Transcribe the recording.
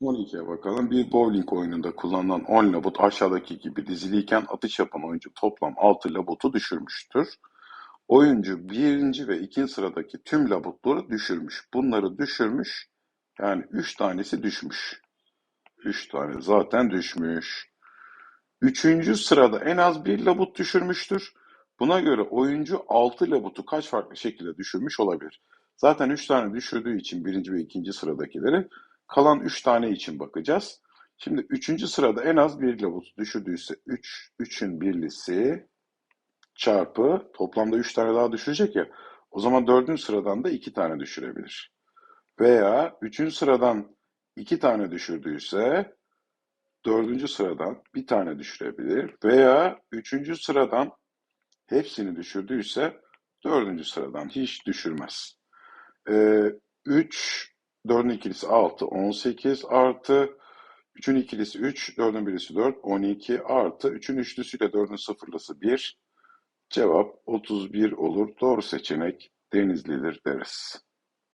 12'ye bakalım. Bir bowling oyununda kullanılan 10 labut aşağıdaki gibi diziliyken atış yapan oyuncu toplam 6 labutu düşürmüştür. Oyuncu birinci ve ikinci sıradaki tüm labutları düşürmüş. Bunları düşürmüş. Yani 3 tanesi düşmüş. 3 tane zaten düşmüş. Üçüncü sırada en az bir labut düşürmüştür. Buna göre oyuncu 6 labutu kaç farklı şekilde düşürmüş olabilir? Zaten 3 tane düşürdüğü için birinci ve ikinci sıradakileri kalan 3 tane için bakacağız. Şimdi üçüncü sırada en az bir labut düşürdüyse 3, 3'ün birlisi çarpı toplamda 3 tane daha düşürecek ya. O zaman dördüncü sıradan da 2 tane düşürebilir. Veya üçüncü sıradan 2 tane düşürdüyse dördüncü sıradan bir tane düşürebilir. Veya üçüncü sıradan hepsini düşürdüyse dördüncü sıradan hiç düşürmez. Ee, 3, 4'ün ikilisi 6, 18 artı 3'ün ikilisi 3, 4'ün birisi 4, 12 artı 3'ün üçlüsüyle 4'ün sıfırlısı 1. Cevap 31 olur. Doğru seçenek Denizli'dir deriz.